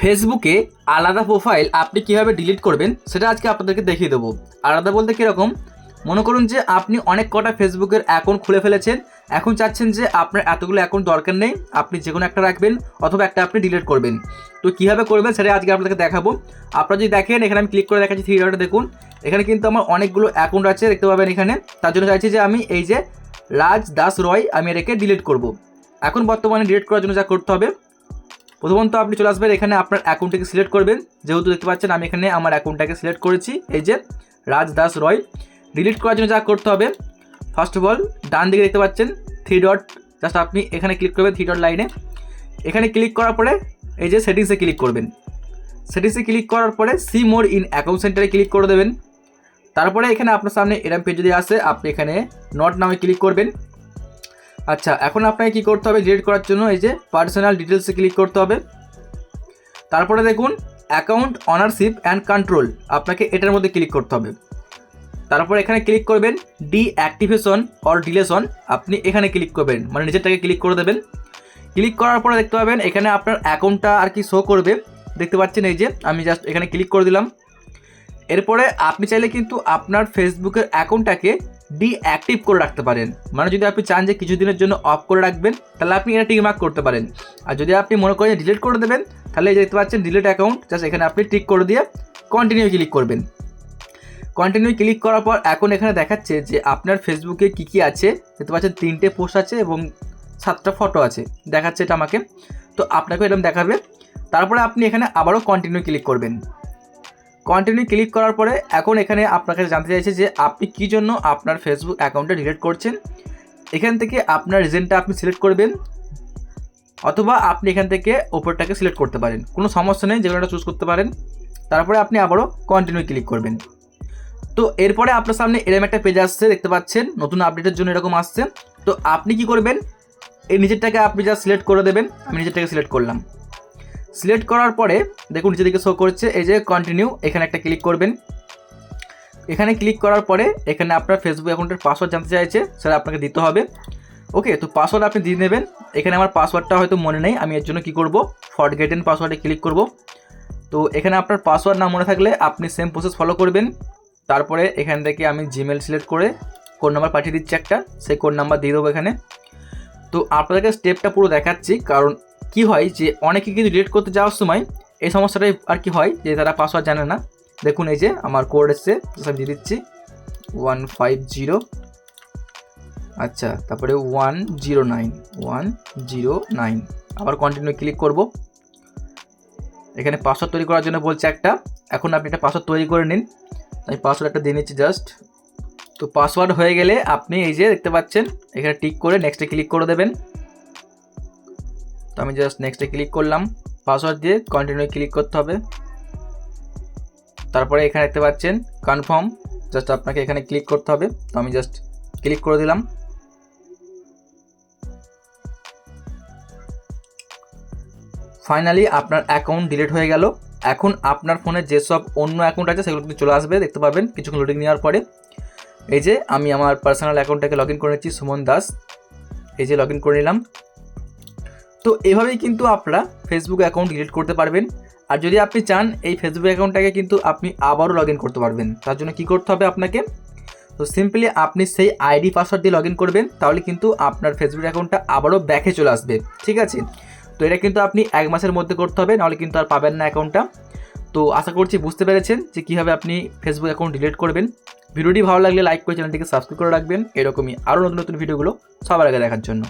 ফেসবুকে আলাদা প্রোফাইল আপনি কীভাবে ডিলিট করবেন, সেটা আজকে আপনাদেরকে দেখিয়ে দেবো। আলাদা বলতে কীরকম? মনে করুন যে আপনি অনেক কটা ফেসবুকের অ্যাকাউন্ট খুলে ফেলেছেন, এখন চাচ্ছেন যে আপনার এতগুলো অ্যাকাউন্ট দরকার নেই, আপনি যে কোনো একটা রাখবেন অথবা একটা আপনি ডিলিট করবেন। তো কীভাবে করবেন সেটা আজকে আপনাদেরকে দেখাবো। আপনারা যদি দেখেন, এখানে আমি ক্লিক করে দেখাচ্ছি থ্রি ডটে দেখুন। এখানে কিন্তু আমার অনেকগুলো অ্যাকাউন্ট আছে, দেখতে পাবেন এখানে। তার জন্য চাইছি যে আমি এই যে রাজ দাস রয় আমি এটাকে ডিলিট করব। এখন বর্তমানে ডিলিট করার জন্য যা করতে হবে প্রথমত আপনি চলে আসবেন, এখানে আপনার অ্যাকাউন্টটাকে সিলেক্ট করবেন। যেহেতু দেখতে পাচ্ছেন, আমি এখানে আমার অ্যাকাউন্টটাকে সিলেক্ট করেছি। এই যে রাজ দাস রয় ডিলিট করার জন্য যা করতে হবে ফার্স্ট অফ অল ডান দিকে দেখতে পাচ্ছেন থ্রি ডট জাস্ট আপনি এখানে ক্লিক করবেন থ্রি ডট লাইনে এখানে ক্লিক করার পরে, এই যে সেটিংসে ক্লিক করবেন। সেটিংসে ক্লিক করার পরে সি মোর ইন অ্যাকাউন্ট সেন্টারে ক্লিক করে দেবেন। তারপরে এখানে আপনার সামনে এরম পেজ যদি আসে, আপনি এখানে নট নামে ক্লিক করবেন। আচ্ছা এখন আপনাকে কী করতে হবে ডিলিট করার জন্য? এই যে পার্সোনাল ডিটেলসে ক্লিক করতে হবে। তারপরে দেখুন অ্যাকাউন্ট অনারশিপ অ্যান্ড কন্ট্রোল আপনাকে এটার মধ্যে ক্লিক করতে হবে। তারপর এখানে ক্লিক করবেন ডিঅ্যাক্টিভেশন অর ডিলেশন আপনি এখানে ক্লিক করবেন মানে নিজেরটাকে ক্লিক করে দেবেন। ক্লিক করার পরে দেখতে পাবেন, এখানে আপনার অ্যাকাউন্টটা আর কি শো করবে। দেখতে পাচ্ছেন এই যে, আমি জাস্ট এখানে ক্লিক করে দিলাম। এরপরে আপনি চাইলে কিন্তু আপনার ফেসবুকের অ্যাকাউন্টটাকে ডিঅ্যাক্টিভ করে রাখতে পারেন। মানে যদি আপনি চান যে কিছুদিনের জন্য অফ করে রাখবেন, তাহলে আপনি এটা টিক মার্ক করতে পারেন। আর যদি আপনি মনে করেন ডিলিট করে দেবেন, তাহলে দেখতে পাচ্ছেন ডিলিট অ্যাকাউন্ট জাস্ট এখানে আপনি টিক করে দিয়ে কন্টিনিউ ক্লিক করবেন। কন্টিনিউ ক্লিক করার পর এখন এখানে দেখাচ্ছে যে আপনার ফেসবুকে কী কী আছে। দেখতে পাচ্ছেন তিনটে পোস্ট আছে এবং সাতটা ফটো আছে। দেখাচ্ছে এটা আমাকে। তো আপনাকেও এরকম দেখাবে। তারপরে আপনি এখানে আবারও কন্টিনিউ ক্লিক করবেন। কন্টিনিউ ক্লিক করার পরে এখন এখানে আপনার কাছে জানতে চাইছে যে আপনি কী জন্য আপনার ফেসবুক অ্যাকাউন্টটা ডিলিট করছেন। এখান থেকে আপনার রিজনটা আপনি সিলেক্ট করবেন, অথবা আপনি এখান থেকে ওপরটাকে সিলেক্ট করতে পারেন। কোনো সমস্যা নেই যেগুলো চুজ করতে পারেন। তারপরে আপনি আবারও কন্টিনিউ ক্লিক করবেন। তো এরপরে আপনার সামনে এরকম একটা পেজ আসছে, দেখতে পাচ্ছেন, নতুন আপডেটের জন্য এরকম আসছে। তো আপনি কি করবেন? এই নিজেরটাকে আপনি যা সিলেক্ট করে দেবেন, আমি নিজেরটাকে সিলেক্ট করলাম। সিলেক্ট করার পরে দেখুন নিচে দিকে শো করছে, এই যে কন্টিনিউ এখানে একটা ক্লিক করবেন। এখানে ক্লিক করার পরে এখানে আপনার ফেসবুক অ্যাকাউন্টের পাসওয়ার্ড জানতে চাইছে, সেটা আপনাকে দিতে হবে। ওকে তো পাসওয়ার্ড আপনি দিয়ে নেবেন। এখানে আমার পাসওয়ার্ডটা হয়তো মনে নেই, আমি এর জন্য কী করব? ফর্ট গেট এন পাসওয়ার্ডে ক্লিক করব। তো এখানে আপনার পাসওয়ার্ড না মনে থাকলে আপনি সেম প্রসেস ফলো করবেন। তারপরে এখান থেকে আমি জিমেল সিলেক্ট করে কোড নাম্বার পাঠিয়ে দিচ্ছি একটা, সেই কোড নাম্বার দিয়ে দেবো এখানে। তো আপনাদেরকে স্টেপটা পুরো দেখাচ্ছি, কারণ কি হয় যে অনেকে কিন্তু ডিলিট করতে যাওয়ার সময় এই সমস্যাটাই আর কি হয় যে তারা পাসওয়ার্ড জানে না। দেখুন এই যে আমার কোড এসছে আমি দিয়ে দিচ্ছি। ওয়ান ফাইভ জিরো আচ্ছা তারপরে one zero nine one zero nine আবার কন্টিনিউ ক্লিক করব। এখানে পাসওয়ার্ড তৈরি করার জন্য বলছে একটা। এখন আপনি একটা পাসওয়ার্ড তৈরি করে নিন। আমি পাসওয়ার্ড একটা দিয়ে নিচ্ছি জাস্ট তো পাসওয়ার্ড হয়ে গেলে আপনি এই যে দেখতে পাচ্ছেন, এখানে টিক করে নেক্সটে ক্লিক করে দেবেন। আমি জাস্ট নেক্সটে ক্লিক করলাম পাসওয়ার্ড দিয়ে কন্টিনিউ ক্লিক করতে হবে। তারপরে এখানে দেখতে পাচ্ছেন কনফার্ম জাস্ট আপনাকে এখানে ক্লিক করতে হবে। তো আমি জাস্ট ক্লিক করে দিলাম। ফাইনালি আপনার অ্যাকাউন্ট ডিলিট হয়ে গেল। এখন আপনার ফোনে যেসব অন্য অ্যাকাউন্ট আছে, সেগুলো কিন্তু চলে আসবে, দেখতে পাবেন কিছুক্ষণ লোডিং নেওয়ার পরে। এই যে, আমি আমার পার্সোনাল অ্যাকাউন্টটাকে লগ ইন করে নিচ্ছি, সুমন দাস। এই যে লগ ইন করে নিলাম। তো এভাবেই কিন্তু আপনারা ফেসবুক অ্যাকাউন্ট ডিলিট করতে পারবেন। আর যদি আপনি চান, এই ফেসবুক অ্যাকাউন্টটাকে কিন্তু আপনি আবারও লগ করতে পারবেন। তার জন্য কী করতে হবে আপনাকে? তো সিম্পলি আপনি সেই আইডি পাসওয়ার্ড দিয়ে লগ ইন করবেন, তাহলে কিন্তু আপনার ফেসবুক অ্যাকাউন্টটা আবারও ব্যাকে চলে আসবে। ঠিক আছে? তো এটা কিন্তু আপনি এক মাসের মধ্যে করতে হবে, নাহলে কিন্তু আর পাবেন না অ্যাকাউন্টটা তো আশা করছি বুঝতে পেরেছেন যে কীভাবে আপনি ফেসবুক অ্যাকাউন্ট ডিলিট করবেন। ভিডিওটি ভালো লাগলে লাইক করে চ্যানেলটিকে সাবস্ক্রাইব করে রাখবেন। এরকমই আরও নতুন নতুন ভিডিওগুলো সবার আগে দেখার জন্য।